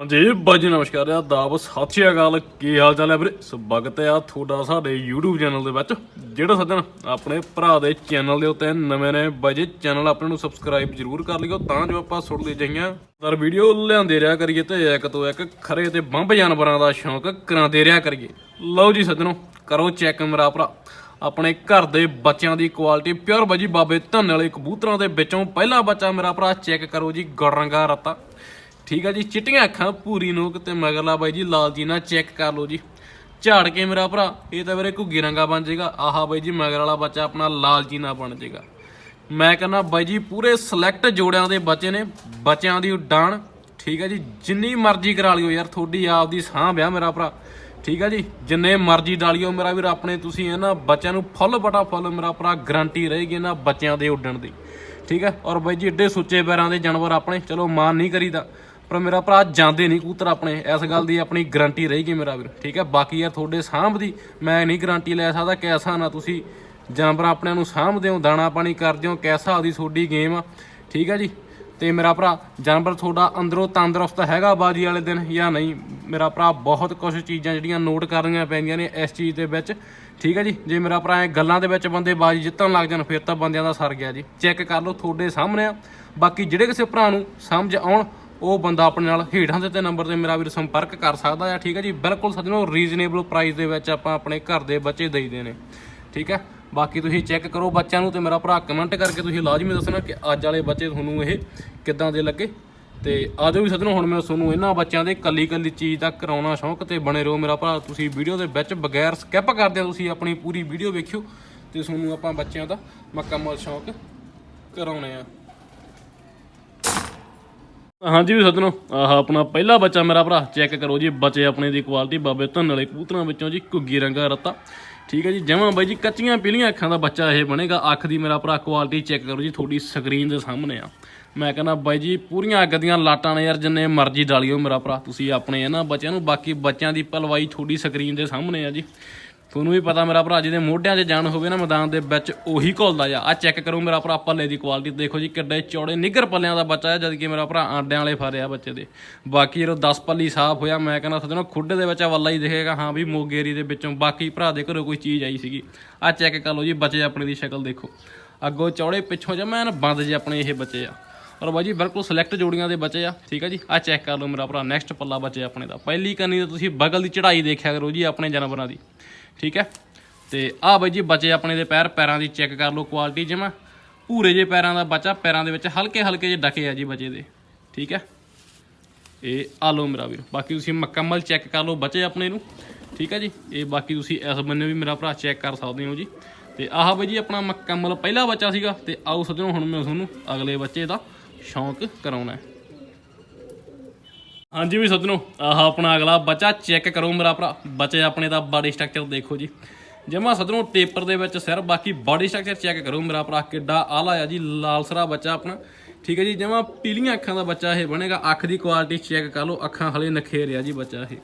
ਹਾਂਜੀ ਬਾਜੀ ਨਮਸਕਾਰ ਆ ਦਾਬ ਸਤਿ ਸ਼੍ਰੀ ਅਕਾਲ। ਕੀ ਹਾਲ ਚਾਲ ਹੈ ਵੀਰੇ? ਸਵਾਗਤ ਹੈ ਆ ਤੁਹਾਡਾ ਸਾਡੇ YouTube ਚੈਨਲ ਦੇ ਵਿੱਚ, ਜਿਹੜਾ ਸੱਜਣ ਆਪਣੇ ਭਰਾ ਦੇ ਚੈਨਲ ਦੇ ਉੱਤੇ ਨਵੇਂ ਨੇ। ਬਾਜੀ ਚੈਨਲ ਆਪਣੇ ਨੂੰ ਸਬਸਕ੍ਰਾਈਬ ਜਰੂਰ ਕਰ ਲਿਓ, ਤਾਂ ਜੋ ਆਪਾਂ ਸੁਣਦੇ ਜਾਈਆਂ। ਪਰ ਵੀਡੀਓ ਲਿਆਂਦੇ ਰਿਹਾ ਕਰੀਏ ਤੇ ਇੱਕ ਤੋਂ ਇੱਕ ਖਰੇ ਤੇ ਬੰਬ ਜਾਨਵਰਾਂ ਦਾ ਸ਼ੌਂਕ ਕਰਾਉਂਦੇ ਰਿਹਾ ਕਰੀਏ। ਲਓ ਜੀ ਸੱਜਣੋ, ਕਰੋ ਚੈੱਕ ਮੇਰਾ ਭਰਾ। ਆਪਣੇ ਘਰ ਦੇ ਬੱਚਿਆਂ ਦੀ ਕੁਆਲਿਟੀ ਪਿਓਰ ਬਾਜੀ ਬਾਬੇ ਧੰਨ ਵਾਲੇ ਕਬੂਤਰਾਂ ਦੇ ਵਿੱਚੋਂ ਪਹਿਲਾ ਬੱਚਾ ਮੇਰਾ ਭਰਾ ਚੈੱਕ ਕਰੋ ਜੀ ਗੁਰਰੰਗਾ ਰਤਾ। ਠੀਕ ਆ ਜੀ, ਚਿੱਟੀਆਂ ਅੱਖਾਂ ਪੂਰੀ ਨੋਕ ਤੇ ਮਗਰਲਾ ਬਾਈ ਜੀ, ਲਾਲ ਜੀ ਨਾਲ ਚੈੱਕ ਕਰ ਲਓ ਜੀ। ਝਾੜ ਕੇ ਮੇਰਾ ਭਰਾ, ਇਹ ਤਾਂ ਵੀਰੇ ਘੁੱਗੀ ਰੰਗਾ ਬਣ ਜਾਏਗਾ। ਆਹਾ ਬਾਈ ਜੀ, ਮਗਰ ਵਾਲਾ ਬੱਚਾ ਆਪਣਾ ਲਾਲ ਜੀ ਬਣ ਜਾਏਗਾ। ਮੈਂ ਕਹਿੰਦਾ ਬਾਈ ਜੀ, ਪੂਰੇ ਸਿਲੈਕਟ ਜੋੜਿਆਂ ਦੇ ਬੱਚੇ ਨੇ, ਬੱਚਿਆਂ ਦੀ ਉਡਾਣ। ਠੀਕ ਹੈ ਜੀ, ਜਿੰਨੀ ਮਰਜ਼ੀ ਕਰਾ ਲਿਓ ਯਾਰ, ਤੁਹਾਡੀ ਆਪ ਦੀ ਸਾਂਭ ਆ ਮੇਰਾ ਭਰਾ। ਠੀਕ ਹੈ ਜੀ, ਜਿੰਨੇ ਮਰਜ਼ੀ ਡਾਲਿਓ ਮੇਰਾ ਵੀਰ, ਆਪਣੇ ਤੁਸੀਂ ਇਹਨਾਂ ਬੱਚਿਆਂ ਨੂੰ ਫੁੱਲ ਬਟਾ ਫੁੱਲ ਮੇਰਾ ਭਰਾ ਗਰੰਟੀ ਰਹੇਗੀ ਇਹਨਾਂ ਬੱਚਿਆਂ ਦੇ ਉੱਡਣ ਦੀ। ਠੀਕ ਹੈ ਔਰ ਬਾਈ ਜੀ, ਏਡੇ ਸੁੱਚੇ ਪੈਰਾਂ ਦੇ ਜਾਨਵਰ ਆਪਣੇ, ਚਲੋ ਮਾਨ ਨਹੀਂ ਕਰੀਦਾ। ਪਰ ਮੇਰਾ ਭਰਾ ਜਾਂਦੇ ਨਹੀਂ ਕਬੂਤਰ ਆਪਣੇ, ਇਸ ਗੱਲ ਦੀ ਆਪਣੀ ਗਾਰੰਟੀ ਰਹੇਗੀ ਮੇਰਾ ਵੀਰ, ਠੀਕ ਹੈ? ਬਾਕੀ ਯਾਰ ਤੁਹਾਡੇ ਸਾਂਭ ਦੀ, ਮੈਂ ਨਹੀਂ ਗਾਰੰਟੀ ਲੈ ਸਕਦਾ, ਕੈਸਾ ਨਾ ਤੁਸੀਂ ਜਾਨਵਰ ਆਪਣਿਆਂ ਨੂੰ ਸਾਂਭਦੇ ਹੋ ਦਾਣਾ ਪਾਣੀ ਕਰਦੇ ਹੋ ਕੈਸਾ ਉਹਦੀ ਤੁਹਾਡੀ ਗੇਮ ਆ, ਠੀਕ ਹੈ ਜੀ? ਤੇ ਮੇਰਾ ਭਰਾ, ਜਾਨਵਰ ਤੁਹਾਡਾ ਅੰਦਰੋਂ ਤੰਦਰੁਸਤ ਹੈਗਾ ਬਾਜੀ ਵਾਲੇ ਦਿਨ, ਜਾਂ ਨਹੀਂ? ਮੇਰਾ ਭਰਾ ਬਹੁਤ ਕੁਝ ਚੀਜ਼ਾਂ ਜਿਹੜੀਆਂ ਨੋਟ ਕਰਨੀਆਂ ਪੈਂਦੀਆਂ ਨੇ ਇਸ ਚੀਜ਼ ਦੇ ਵਿੱਚ, ਠੀਕ ਹੈ ਜੀ? ਜੇ ਮੇਰਾ ਭਰਾ ਇਹ ਗੱਲਾਂ ਦੇ ਵਿੱਚ ਬੰਦੇ ਬਾਜੀ ਜਿੱਤਣ ਲੱਗ ਜਾਣ, ਫਿਰ ਤਾਂ ਬੰਦਿਆਂ ਦਾ ਸਰ ਗਿਆ ਜੀ। ਚੈੱਕ ਕਰ ਲਓ ਤੁਹਾਡੇ ਸਾਹਮਣੇ ਆ, ਬਾਕੀ ਜਿਹੜੇ ਕਿਸੇ ਭਰਾ ਨੂੰ ਸਮਝ ਆਉਣ ਉਹ ਬੰਦਾ ਆਪਣੇ ਨਾਲ ਹੇਠਾਂ ਦਿੱਤੇ ਨੰਬਰ ਤੇ ਮੇਰਾ ਵੀਰ ਸੰਪਰਕ ਕਰ ਸਕਦਾ ਆ, ਠੀਕ ਹੈ ਜੀ? ਬਿਲਕੁਲ ਸੱਜਣੋ ਰੀਜ਼ਨੇਬਲ ਪ੍ਰਾਈਸ ਦੇ ਵਿੱਚ ਆਪਾਂ ਆਪਣੇ ਘਰ ਦੇ ਬੱਚੇ ਦੇਈਦੇ ਨੇ, ਠੀਕ ਹੈ ਬਾਕੀ ਤੁਸੀਂ ਚੈੱਕ ਕਰੋ ਬੱਚਿਆਂ ਨੂੰ ਤੇ ਮੇਰਾ ਭਰਾ ਕਮੈਂਟ ਕਰਕੇ ਤੁਸੀਂ ਲਾਜ਼ਮੀ ਦੱਸਣਾ ਕਿ ਅੱਜ ਵਾਲੇ ਬੱਚੇ ਤੁਹਾਨੂੰ ਇਹ ਕਿੱਦਾਂ ਦੇ ਲੱਗੇ। ਤੇ ਆਜੋ ਵੀ ਸੱਜਣੋ, ਹੁਣ ਮੈਂ ਤੁਹਾਨੂੰ ਇਹਨਾਂ ਬੱਚਿਆਂ ਦੇ ਕੱਲੀ ਕੱਲੀ ਚੀਜ਼ ਦਾ ਕਰਾਉਣਾ ਸ਼ੌਂਕ ਤੇ ਬਣੇ ਰਹੋ ਮੇਰਾ ਭਰਾ। ਤੁਸੀਂ ਵੀਡੀਓ ਦੇ ਵਿੱਚ ਬਗੈਰ ਸਕਿਪ ਕਰਦੇ ਤੁਸੀਂ ਆਪਣੀ ਪੂਰੀ ਵੀਡੀਓ ਵੇਖਿਓ ਤੇ ਤੁਹਾਨੂੰ ਆਪਾਂ ਬੱਚਿਆਂ ਦਾ ਮੁਕੰਮਲ ਸ਼ੌਂਕ ਕਰਾਉਣੇ ਆ। ਹਾਂਜੀ ਵੀ ਸੱਜਣੋ, ਆਹ ਆਪਣਾ ਪਹਿਲਾ ਬੱਚਾ ਮੇਰਾ ਭਰਾ ਚੈੱਕ ਕਰੋ ਜੀ, ਬੱਚੇ ਆਪਣੇ ਦੀ ਕੁਆਲਿਟੀ ਬਾਬੇ ਧੰਨ ਵਾਲੇ ਕਬੂਤਰਾਂ ਵਿੱਚੋਂ ਜੀ, ਘੁੱਗੀ ਰੰਗਾ ਰੱਤਾ। ਠੀਕ ਹੈ ਜੀ, ਜਮਾਂ ਬਾਈ ਜੀ, ਕੱਚੀਆਂ ਪੀਲੀਆਂ ਅੱਖਾਂ ਦਾ ਬੱਚਾ ਇਹ ਬਣੇਗਾ। ਅੱਖ ਦੀ ਮੇਰਾ ਭਰਾ ਕੁਆਲਿਟੀ ਚੈੱਕ ਕਰੋ ਜੀ, ਤੁਹਾਡੀ ਸਕਰੀਨ ਦੇ ਸਾਹਮਣੇ ਆ। ਮੈਂ ਕਹਿੰਦਾ ਬਾਈ ਜੀ, ਪੂਰੀਆਂ ਅੱਗ ਦੀਆਂ ਲਾਟਾਂ ਨੇ ਯਾਰ, ਜਿੰਨੇ ਮਰਜ਼ੀ ਡਾਲਿਓ ਮੇਰਾ ਭਰਾ, ਤੁਸੀਂ ਆਪਣੇ ਇਹਨਾਂ ਬੱਚਿਆਂ ਨੂੰ, ਬਾਕੀ ਬੱਚਿਆਂ ਦੀ ਪਲਵਾਈ ਤੁਹਾਡੀ ਸਕਰੀਨ ਦੇ ਸਾਹਮਣੇ ਆ ਜੀ। ਤੁਹਾਨੂੰ ਵੀ ਪਤਾ ਮੇਰਾ ਭਰਾ, ਜਿਹਦੇ ਮੋਢਿਆਂ 'ਚ ਜਾਣ ਹੋਵੇ ਨਾ ਮੈਦਾਨ ਦੇ ਵਿੱਚ, ਉਹੀ ਘੁਲਦਾ ਜਾ। ਆ ਚੈੱਕ ਕਰੋ ਮੇਰਾ ਭਰਾ, ਪੱਲੇ ਦੀ ਕੁਆਲਿਟੀ ਦੇਖੋ ਜੀ, ਕਿੱਡੇ ਚੌੜੇ ਨਿੱਗਰ ਪੱਲਿਆਂ ਦਾ ਬੱਚਾ ਹੈ ਜਦ ਕਿ ਮੇਰਾ ਭਰਾ ਆਂਡਿਆਂ ਵਾਲੇ ਫਾਰਿਆ ਬੱਚੇ ਦੇ। ਬਾਕੀ ਜਦੋਂ 10 ਪੱਲੀ ਸਾਫ਼ ਹੋਇਆ, ਮੈਂ ਕਹਿੰਦਾ, ਸੱਜਣੋ, ਖੁੱਡੇ ਦੇ ਵਿੱਚ ਵੱਲਾ ਹੀ ਦਿਖੇਗਾ। ਹਾਂ ਵੀ ਮੋਗੇਰੀ ਦੇ ਵਿੱਚੋਂ ਬਾਕੀ ਭਰਾ ਦੇ ਘਰੋਂ ਕੋਈ ਚੀਜ਼ ਆਈ ਸੀਗੀ। ਆ ਚੈੱਕ ਕਰ ਲਓ ਜੀ, ਬੱਚੇ ਆਪਣੇ ਦੀ ਸ਼ਕਲ ਦੇਖੋ। ਅੱਗੋਂ ਚੌੜੇ ਪਿੱਛੋਂ ਜਮੈਂ ਬੰਦ ਜੇ ਆਪਣੇ ਇਹ ਬੱਚੇ ਆ। ਔਰ ਬਾਜੀ ਬਿਲਕੁਲ ਸਿਲੈਕਟ ਜੋੜੀਆਂ ਦੇ ਬੱਚੇ ਆ, ਠੀਕ ਆ ਜੀ? ਆ ਚੈੱਕ ਕਰ ਲਓ ਮੇਰਾ ਭਰਾ ਨੈਕਸਟ ਪੱਲਾ ਬੱਚੇ ਆਪਣੇ ਦਾ। ਪਹਿਲੀ ਕੰਨੀ ਤੇ ਤੁਸੀਂ ਬਗਲ ਦੀ ਚੜਾਈ ਦੇਖਿਆ ਕਰੋ ਜੀ, ਆਪਣੇ ਜਾਨਵਰਾਂ ਦੀ। ਠੀਕ ਹੈ? ਤੇ ਆ ਬਾਈ ਜੀ ਬਚੇ ਆਪਣੇ ਦੇ ਪੈਰ, ਪੈਰਾਂ ਦੀ ਚੈੱਕ ਕਰ ਲਓ ਕੁਆਲਿਟੀ ਜਿਵੇਂ ਭੂਰੇ ਜੇ ਪੈਰਾਂ ਦਾ ਬੱਚਾ, ਪੈਰਾਂ ਦੇ ਵਿੱਚ ਹਲਕੇ ਹਲਕੇ ਜੇ ਡਕੇ ਆ ਜੀ ਬਚੇ ਦੇ। ਠੀਕ ਹੈ? ਇਹ ਆ ਲਓ ਮੇਰਾ ਵੀਰ, ਬਾਕੀ ਤੁਸੀਂ ਮੁਕੰਮਲ ਚੈੱਕ ਕਰ ਲਓ ਬਚੇ ਆਪਣੇ ਨੂੰ। ਠੀਕ ਹੈ ਜੀ? ਇਹ ਬਾਕੀ ਤੁਸੀਂ ਇਸ ਬੰਨੇ ਵੀ ਮੇਰਾ ਭਰਾ ਚੈੱਕ ਕਰ ਸਕਦੇ ਹੋ ਜੀ। ਤੇ ਆਹ ਬਾਈ ਜੀ ਆਪਣਾ ਮੁਕੰਮਲ ਪਹਿਲਾ ਬੱਚਾ ਸੀਗਾ। ਤੇ ਆਓ ਸੱਜਣੋ, ਹੁਣ ਮੈਂ ਤੁਹਾਨੂੰ ਅਗਲੇ ਬੱਚੇ ਦਾ ਸ਼ੌਂਕ ਕਰਾਉਣਾ ਹੈ। ਹਾਂਜੀ ਵੀ ਸੱਜਣੋ, ਆਹ ਆਪਣਾ ਅਗਲਾ ਬੱਚਾ ਚੈੱਕ ਕਰੋ ਮੇਰਾ ਭਰਾ। ਬੱਚੇ ਆਪਣੇ ਦਾ ਬਾਡੀ ਸਟਰਕਚਰ ਦੇਖੋ ਜੀ। ਜਮਾ ਸੱਜਣੋ ਟੇਪਰ ਦੇ ਵਿੱਚ ਸਿਰ, ਬਾਕੀ ਬਾਡੀ ਸਟਰਕਚਰ ਚੈੱਕ ਕਰੋ ਮੇਰਾ ਭਰਾ, ਕਿੱਡਾ ਆਲਾ ਆ ਜੀ, ਲਾਲਸਰਾ ਬੱਚਾ ਆਪਣਾ। ਠੀਕ ਹੈ ਜੀ, ਜਮਾ ਪੀਲੀਆਂ ਅੱਖਾਂ ਦਾ ਬੱਚਾ ਇਹ ਬਣੇਗਾ। ਅੱਖ ਦੀ ਕੁਆਲਿਟੀ ਚੈੱਕ ਕਰ ਲਓ, ਅੱਖਾਂ ਹਲੇ ਨਖੇਰ ਆ ਜੀ ਬੱਚਾ ਇਹ।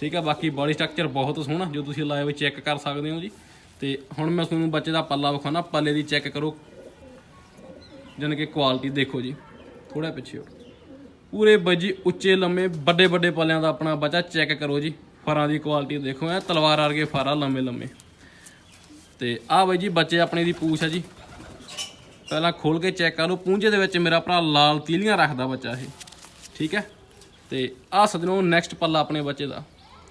ਠੀਕ ਹੈ, ਬਾਕੀ ਬਾਡੀ ਸਟਰਕਚਰ ਬਹੁਤ ਸੋਹਣਾ, ਜੋ ਤੁਸੀਂ ਲਾਈਵ ਚੈੱਕ ਕਰ ਸਕਦੇ ਹੋ ਜੀ। ਤੇ ਹੁਣ ਮੈਂ ਤੁਹਾਨੂੰ ਬੱਚੇ ਦਾ ਪੱਲਾ ਵਿਖਾਉਣਾ, ਪੱਲੇ ਦੀ ਚੈੱਕ ਕਰੋ। ਜਾਣੀ ਕਿ ਕੁਆਲਿਟੀ ਦੇਖੋ ਜੀ ਥੋੜਾ ਪਿੱਛੇ ਹੋ। ਪੂਰੇ ਬੱਜੀ ਉੱਚੇ ਲੰਮੇ ਵੱਡੇ ਵੱਡੇ ਪੱਲਿਆਂ ਦਾ ਆਪਣਾ ਬੱਚਾ ਚੈੱਕ ਕਰੋ ਜੀ। ਫਰਾਂ ਦੀ ਕੁਆਲਿਟੀ ਦੇਖੋ ਐ, ਤਲਵਾਰ ਵਰਗੇ ਫਾਰਾ ਲੰਮੇ ਲੰਮੇ। ਤੇ ਆਹ ਬਾਈ ਜੀ ਬੱਚੇ ਆਪਣੇ ਦੀ ਪੂਛ ਹੈ ਜੀ। ਪਹਿਲਾਂ ਖੋਲ ਕੇ ਚੈੱਕ ਕਰੋ ਲਓ, ਪੂੰਝੇ ਦੇ ਵਿੱਚ ਮੇਰਾ ਭਰਾ ਲਾਲ ਤੀਲੀਆਂ ਰੱਖਦਾ ਬੱਚਾ ਇਹ। ਠੀਕ ਹੈ ਤੇ ਆਹ ਸੱਜਣੋ ਨੈਕਸਟ ਪੱਲਾ ਆਪਣੇ ਬੱਚੇ ਦਾ।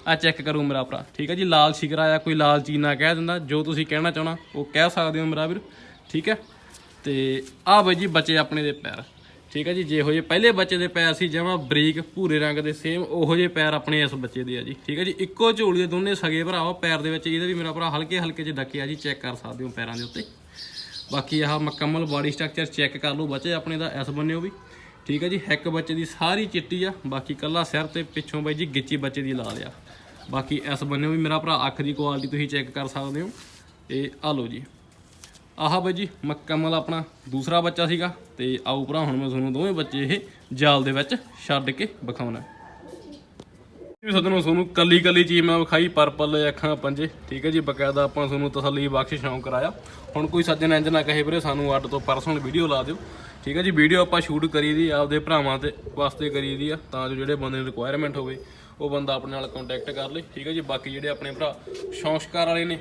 ਆ ਚੈੱਕ ਕਰੋ ਮੇਰਾ ਭਰਾ। ਠੀਕ ਹੈ ਜੀ, ਲਾਲ ਸ਼ਿਕਰਾ ਆ, ਕੋਈ ਲਾਲ ਚੀਨਾ ਕਹਿ ਦਿੰਦਾ। ਜੋ ਤੁਸੀਂ ਕਹਿਣਾ ਚਾਹਣਾ, ਉਹ ਕਹਿ ਸਕਦੇ ਹੋ ਮੇਰਾ ਵੀਰ। ਠੀਕ ਹੈ ਤੇ ਆਹ ਬਾਈ ਜੀ ਬੱਚੇ ਆਪਣੇ ਦੇ ਪੈਰ। ਠੀਕ ਹੈ ਜੀ ਜਿਹੋ ਹੋ ਜੇ ਪਹਿਲੇ ਬੱਚੇ ਦੇ ਪੈਰ ਸੀ, ਜਮਾ ਬਰੀਕ ਭੂਰੇ ਰੰਗ ਦੇ ਸੇਮ ਉਹੋ ਜਿਹੇ ਪੈਰ ਆਪਣੇ ਇਸ ਬੱਚੇ ਦੇ ਆ ਜੀ। ਠੀਕ ਹੈ ਜੀ, ਇੱਕੋ ਝੋਲੀ ਦੇ ਦੋਨੇ ਸਗੇ ਭਰਾਵਾ ਪੈਰ ਦੇ ਵਿੱਚ, ਇਹਦੇ ਵੀ ਮੇਰਾ ਭਰਾ ਹਲਕੇ ਹਲਕੇ ਜਿਹੇ ਡੱਕੇ ਆ ਜੀ ਚੈੱਕ ਕਰ ਸਕਦੇ ਹੋ ਪੈਰਾਂ ਦੇ ਉੱਤੇ। ਬਾਕੀ ਆਹ ਮੁਕੰਮਲ ਬਾਡੀ ਸਟਰਕਚਰ ਚੈੱਕ ਕਰ ਲਓ ਬੱਚੇ ਆਪਣੇ ਦਾ, ਇਸ ਬੰਨਿਓ ਵੀ। ਠੀਕ ਹੈ ਜੀ, ਇੱਕ ਬੱਚੇ ਦੀ ਸਾਰੀ ਚਿੱਟੀ ਆ, ਬਾਕੀ ਕੱਲਾ ਸਿਰ ਤੇ ਪਿੱਛੋਂ ਬਾਈ ਜੀ ਗਿੱਚੀ ਬੱਚੇ ਦੀ ਲਾਲ ਆ। ਬਾਕੀ ਇਸ ਬੰਨਿਓ ਵੀ ਮੇਰਾ ਭਰਾ ਅੱਖ ਦੀ ਕੁਆਲਿਟੀ ਤੁਸੀਂ ਚੈੱਕ ਕਰ ਸਕਦੇ ਹੋ। ਇਹ ਆ ਲਓ ਜੀ। ਆਹ ਬਾਈ ਜੀ ਮੁਕੰਮਲ ਆਪਣਾ ਦੂਸਰਾ ਬੱਚਾ ਸੀਗਾ ਤੇ ਆਓ ਭਰਾ, ਹੁਣ ਮੈਂ ਤੁਹਾਨੂੰ ਦੋਵੇਂ ਬੱਚੇ ਇਹ ਜਾਲ ਦੇ ਵਿੱਚ ਛੱਡ ਕੇ ਵਿਖਾਉਣਾ। ਵੀ ਸੱਜਣੋ, ਤੁਹਾਨੂੰ ਕੱਲੀ ਕੱਲੀ ਚੀਜ਼ ਮੈਂ ਵਿਖਾਈ, ਪਰਪਲ, ਅੱਖਾਂ, ਪੰਜੇ, ਠੀਕ ਹੈ ਜੀ, ਬਕਾਇਦਾ ਆਪਾਂ ਤੁਹਾਨੂੰ ਤਸੱਲੀ ਬਖਸ਼ ਸ਼ੌਂਕ ਕਰਾਇਆ। ਹੁਣ ਕੋਈ ਸੱਜਣ ਇੰਜ ਨਾ ਕਹੇ ਵੀਰੇ, ਸਾਨੂੰ ਅੱਡ ਤੋਂ ਪਰਸਨਲ ਵੀਡੀਓ ਲਾ ਦਿਓ। ਠੀਕ ਹੈ ਜੀ ਵੀਡੀਓ ਆਪਾਂ ਸ਼ੂਟ ਕਰੀ ਦੀ, ਆਪਦੇ ਭਰਾਵਾਂ ਤੇ ਵਾਸਤੇ ਕਰੀ ਦੀ ਆ, ਤਾਂ ਜੋ ਜਿਹੜੇ ਬੰਦੇ ਨੂੰ ਰਿਕੁਆਇਰਮੈਂਟ ਹੋਵੇ, ਉਹ ਬੰਦਾ ਆਪਣੇ ਨਾਲ ਕੰਟੈਕਟ ਕਰ ਲੇ। ਠੀਕ ਹੈ ਜੀ, ਬਾਕੀ ਜਿਹੜੇ ਆਪਣੇ ਭਰਾ ਸ਼ੌਂਸ਼ਕਾਰ ਵਾਲੇ ਨੇ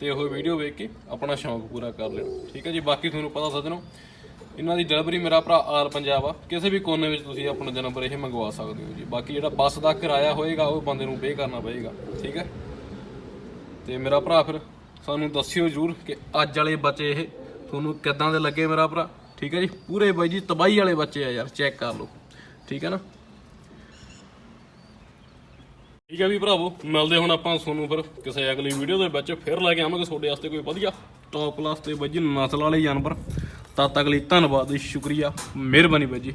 ਤੇ ਉਹ ਵੀਡੀਓ ਵੇਖ ਕੇ ਆਪਣਾ ਸ਼ੌਂਕ ਪੂਰਾ ਕਰ ਲੈਣ ਠੀਕ ਹੈ ਜੀ? ਬਾਕੀ ਤੁਹਾਨੂੰ ਪਤਾ ਸੱਜਣੋ, ਇਹਨਾਂ ਦੀ ਡਿਲੀਵਰੀ ਮੇਰਾ ਭਰਾ ਆਲ ਪੰਜਾਬ ਆ। ਕਿਸੇ ਵੀ ਕੋਨੇ ਵਿੱਚ ਤੁਸੀਂ ਆਪਣਾ ਜਨਮ ਇਹ ਮੰਗਵਾ ਸਕਦੇ ਹੋ ਜੀ। ਬਾਕੀ ਜਿਹੜਾ ਬੱਸ ਦਾ ਕਿਰਾਇਆ ਹੋਏਗਾ, ਉਹ ਬੰਦੇ ਨੂੰ ਪੇ ਕਰਨਾ ਪਏਗਾ। ਠੀਕ ਹੈ? ਤੇ ਮੇਰਾ ਭਰਾ ਫਿਰ ਸਾਨੂੰ ਦੱਸਿਓ ਜਰੂਰ ਕਿ ਅੱਜ ਵਾਲੇ ਬੱਚੇ ਇਹ ਤੁਹਾਨੂੰ ਕਿੱਦਾਂ ਦੇ ਲੱਗੇ ਮੇਰਾ ਭਰਾ? ਠੀਕ ਹੈ ਜੀ? ਪੂਰੇ ਬਾਈ ਜੀ, ਤਬਾਹੀ ਵਾਲੇ ਬੱਚੇ ਆ ਯਾਰ ਚੈੱਕ ਕਰ ਲਓ। ਠੀਕ ਹੈ ਨਾ? ਠੀਕ ਹੈ ਵੀ ਭਰਾਵੋ, ਮਿਲਦੇ ਹੁਣ ਆਪਾਂ ਤੁਹਾਨੂੰ ਫਿਰ ਕਿਸੇ ਅਗਲੀ ਵੀਡੀਓ ਦੇ ਵਿੱਚ ਫਿਰ ਲੈ ਕੇ ਆਵਾਂਗੇ। ਤੁਹਾਡੇ ਵਾਸਤੇ ਕੋਈ ਵਧੀਆ ਟੌਪ ਕਲਾਸ ਤੇ ਬਾਈ ਜੀ ਨਸਲ ਵਾਲੇ ਜਾਨਵਰ। ਤਦ ਤੱਕ ਲਈ ਧੰਨਵਾਦ ਸ਼ੁਕਰੀਆ। ਮਿਹਰਬਾਨੀ ਬਾਈ ਜੀ।